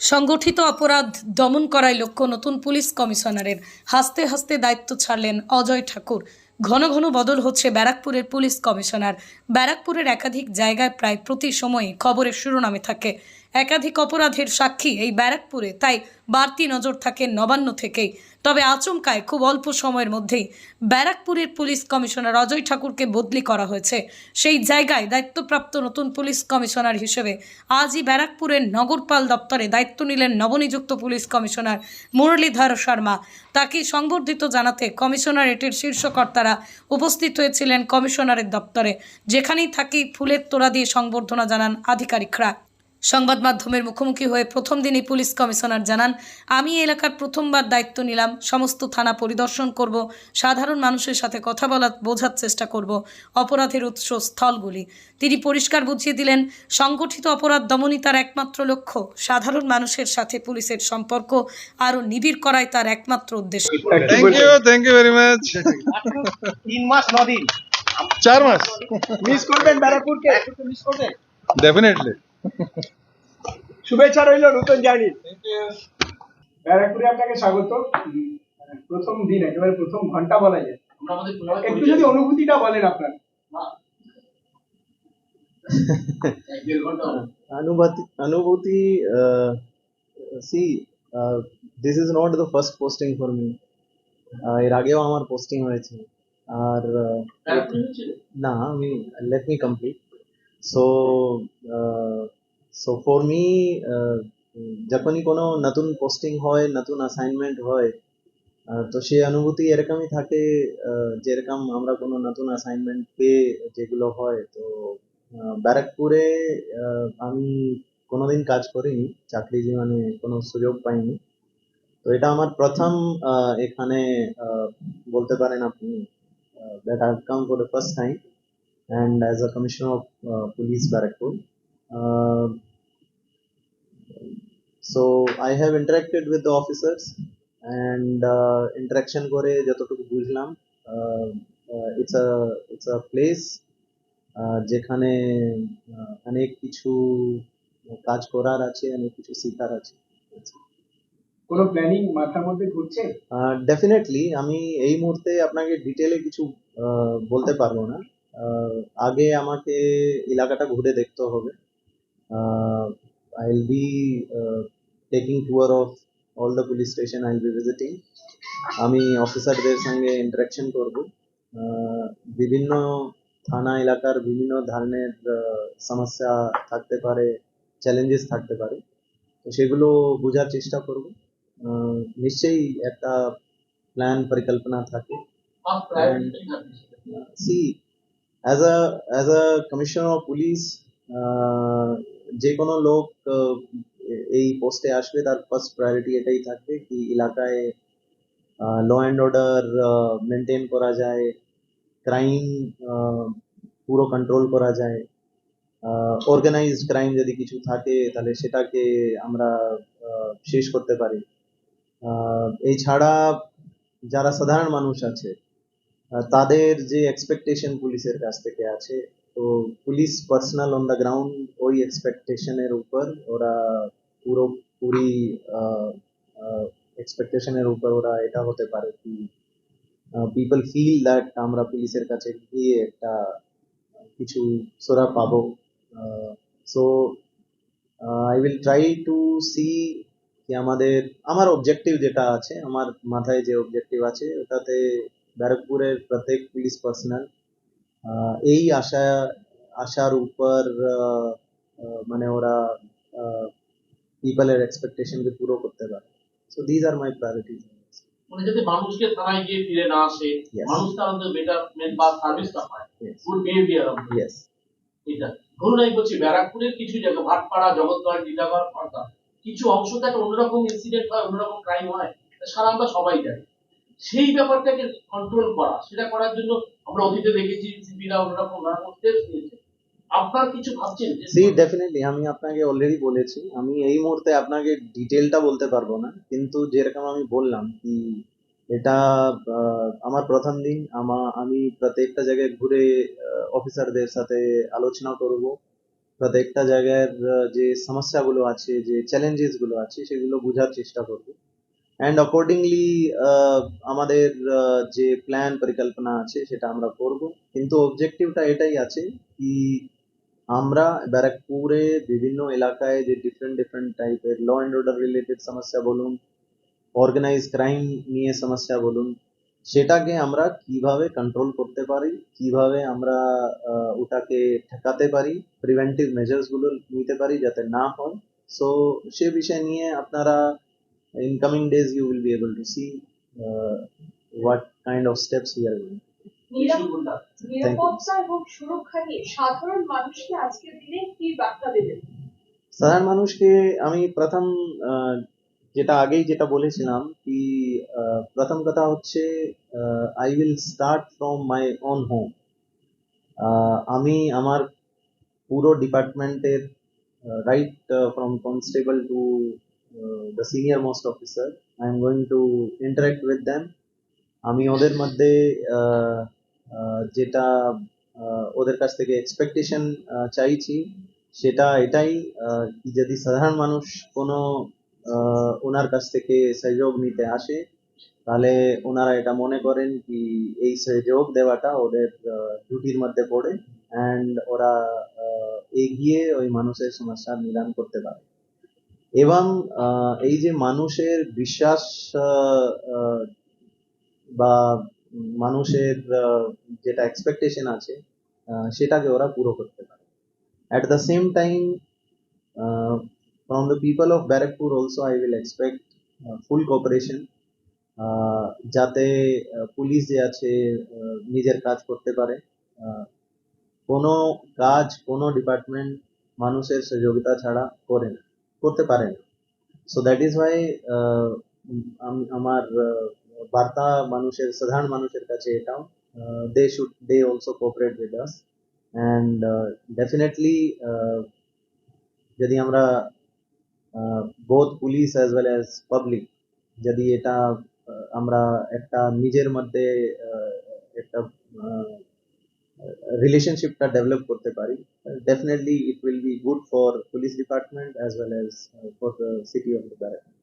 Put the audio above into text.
সংগঠিত অপরাধ দমন করায় লক্ষ্য নতুন পুলিশ কমিশনারের হাসতে হাসতে দায়িত্ব ছাড়লেন অজয় ঠাকুর। ঘন ঘন বদল হচ্ছে ব্যারাকপুরের পুলিশ কমিশনার। ব্যারাকপুরের একাধিক জায়গায় প্রায় প্রতি সময়ে খবরের শিরোনামে থাকে। একাধিক অপরাধের সাক্ষী এই ব্যারাকপুরে, তাই বাড়তি নজর থাকে নবান্ন থেকেই। তবে আচমকায় খুব অল্প সময়ের মধ্যেই ব্যারাকপুরের পুলিশ কমিশনার অজয় ঠাকুরকে বদলি করা হয়েছে। সেই জায়গায় দায়িত্বপ্রাপ্ত নতুন পুলিশ কমিশনার হিসেবে আজই ব্যারাকপুরের নগরপাল দপ্তরে দায়িত্ব নিলেন নবনিযুক্ত পুলিশ কমিশনার মুরলীধর শর্মা। তাকে সংবর্ধিত জানাতে কমিশনারেটের শীর্ষকর্তারা উপস্থিত হয়েছিলেন কমিশনারের দপ্তরে। যেখানেই থাকি ফুলের তোড়া দিয়ে সংবর্ধনা জানান আধিকারিকরা। সংবাদ মাধ্যমের মুখোমুখি হয়ে প্রথম দিনই পুলিশ কমিশনার জানান আমি এলাকার প্রথমবার দায়িত্ব নিলাম সমস্ত থানা পরিদর্শন করব সাধারণ মানুষের সাথে কথা বলা বোঝার চেষ্টা করব অপরাধের উৎস স্থলগুলি। তিনি পরিষ্কার বুঝিয়ে দিলেন সংগঠিত অপরাধ দমনই তার একমাত্র লক্ষ্য সাধারণ মানুষের সাথে পুলিশের সম্পর্ক আরও নিবিড় করাই তার একমাত্র উদ্দেশ্য। Thank you thank you very much তিন মাস দিন। চার মাস। মিস করবেন ব্যারাকপুরকে? মিস করবেন ডেফিনেটলি শুভেচ্ছা রইল নতুন জার্নি ব্যারাকপুরে আপনাকে স্বাগত প্রথম দিন একেবারে প্রথম ঘন্টা বলা যায় একটু যদি অনুভূতিটা বলেন আপনার Anubhati, Anubhuti, uh, see, uh, this is not the first posting for me. এর আগেও আমার পোস্টিং হয়েছে আর না আমি let me complete so so for me যখনই কোনো নতুন পোস্টিং হয় নতুন অ্যাসাইনমেন্ট হয় তো সেই অনুভূতি এরকমই থাকে যেরকম আমরা কোনো নতুন অ্যাসাইনমেন্ট পেয়ে যেগুলো হয় তো ব্যারাকপুরে আমি কোনোদিন কাজ করিনি চাকরি জীবনে কোনো সুযোগ পাইনি তো এটা আমার প্রথম এখানে বলতে পারেন আপনি that I come for the first time and as a commissioner of police Barrackpore so I have interacted with the officers and interaction করে যতটুকু বুঝলাম it's a it's a place যেখানে অনেক কিছু কাজ করার আছে অনেক কিছু শেখার আছে কোনো প্ল্যানিং মাথার মধ্যে ঘুরছে? ডেফিনেটলি আমি এই মুহূর্তে আপনাকে ডিটেলে কিছু আহ, বলতে পারব না। আহ, আগে আমাকে এলাকাটা ঘুরে দেখতে হবে। I will be taking tour of all the police station I will be visiting আমি অফিসারদের সঙ্গে ইন্টারাকশন করব। আহ, বিভিন্ন থানা এলাকার বিভিন্ন ধরনের সমস্যা থাকতে পারে চ্যালেঞ্জেস থাকতে পারে। তো সেগুলো বোঝার চেষ্টা করব। নিশ্চয়ই একটা প্ল্যান পরিকল্পনা থাকে। See as a as a commissioner of police যে কোনো লোক এই পোস্টে আসবে, তার ফার্স্ট প্রায়োরিটি এটাই থাকবে কি এলাকায় ল অ্যান্ড অর্ডার মেনটেন করা যায় ক্রাইম পুরো কন্ট্রোল করা যায় অর্গানাইজড ক্রাইম যদি কিছু থাকে, তাহলে সেটাকে আমরা শেষ করতে পারি। এছাড়া যারা সাধারণ মানুষ আছে তাদের যে এক্সপেকটেশন পুলিশের কাছ থেকে আছে তো police personnel on the ground ওই এক্সপেকটেশনের উপর ওরা পুরো পুরি এক্সপেকটেশনের উপর ওরা এটা হতে পারে কি পিপল ফিল দ্যাট আমরা পুলিশের কাছে গিয়ে একটা কিছু সোরা পাবো so I will try to see কি আমাদের আমার অবজেক্টিভ যেটা আছে আমার মাথায় যে অবজেক্টিভ আছে ওটাতে ব্যারাকপুরের প্রত্যেক পুলিশ পার্সোনাল এই আশা আশার উপর মানে ওরা পিপলের এক্সপেকটেশনকে পুরো করতে পারে। So these are my priorities মানে যাতে মানুষকে থানায় গিয়ে ফিরে না আসে মানুষ তার মধ্যে বেটারমেন্ট বা সার্ভিসটা পায়। গুড বিহেভিয়ার ইয়েস এটা। ধরুন আমি বলছি ব্যারাকপুরের কিছু জায়গা ভাটপাড়া জগৎগড় খড়দা কিছু অংশ থেকে অন্যরকম ইনসিডেন্ট হয় অন্যরকম ক্রাইম হয় সারা আমরা সবাই জানি। সেই ব্যাপারটাকে কন্ট্রোল করা সেটা করার জন্য আমরা অতীতে দেখেছি সিপিরা অন্যরকম নানারকম স্টেপস নিয়েছে আমি আপনাকে অলরেডি বলেছি। আমি এই মুহূর্তে আপনাকে ডিটেলটা বলতে পারব না, কিন্তু যেরকম আমি বললাম কি এটা আমার প্রথম দিন, আমা প্রত্যেকটা জায়গায় ঘুরে অফিসারদের সাথে আলোচনা করব। প্রত্যেকটা জায়গার যে সমস্যাগুলো আছে, যে চ্যালেঞ্জেসগুলো আছে, সেগুলো বোঝার চেষ্টা করব। অ্যান্ড অকর্ডিংলি আমাদের যে প্ল্যান পরিকল্পনা আছে সেটা আমরা করব। কিন্তু অবজেক্টিভটা এটাই আছে কি আমরা ব্যারাকপুরে বিভিন্ন এলাকায় যে ডিফারেন্ট ডিফারেন্ট টাইপের ল অ্যান্ড অর্ডার রিলেটেড সমস্যা বলুন অর্গানাইজ ক্রাইম নিয়ে সমস্যা বলুন, সেটাকে আমরা কীভাবে কন্ট্রোল করতে পারি, কীভাবে আমরা ওটাকে ঠেকাতে পারি প্রিভেন্টিভ মেজার্সগুলো নিতে পারি যাতে না হয়। সো সে বিষয় নিয়ে আপনারা in coming days you will be able to see uh, what kind of steps we are going ইস্যুগুলো নিরাপত্তা এবং সুরক্ষা নিয়ে সাধারণ মানুষকে আজকের দিনে কি বার্তা দেবেন? সাধারণ মানুষকে আমি প্রথম আহ, যেটা আগেই যেটা বলেছিলাম কি আহ, প্রথম কথা হচ্ছে I will start from my own home আমি আমার পুরো ডিপার্টমেন্টের right from constable to the senior most officer I am going to interact with them আমি ওদের মধ্যে আহ, আহ, যেটা আহ, ওদের কাছ থেকে এক্সপেকটেশন চাইছি সেটা এটাই যদি সাধারণ মানুষ কোনো ওনার কাছ থেকে সহযোগ নিতে আসে তাহলে ওনারা এটা মনে করেন কি এই সহযোগ দেওয়াটা ওদের ডিউটির মধ্যে পড়ে অ্যান্ড ওরা এগিয়ে ওই মানুষের সমস্যার নিদান করতে পারে। এবং এই যে মানুষের বিশ্বাস বা মানুষের যেটা এক্সপেকটেশন আছে সেটাকে ওরা পুরো করতে পারে। At the same time from the people of Barakpur also I will expect uh, full যাতে পুলিশ যে আছে নিজের কাজ করতে পারে কোনো কাজ কোনো ডিপার্টমেন্ট মানুষের সহযোগিতা ছাড়া করে না। করতে পারেন সো দ্যাট ইজ ওয়াই আমার বার্তা মানুষের, সাধারণ মানুষের কাছে এটাও they should they also cooperate with us and definitely যদি আমরা both police as well as public যদি এটা আমরা একটা নিজের মধ্যে একটা রিলেশনশিপটা ডেভেলপ করতে পারি definitely it will be good for police department as well as for the city of the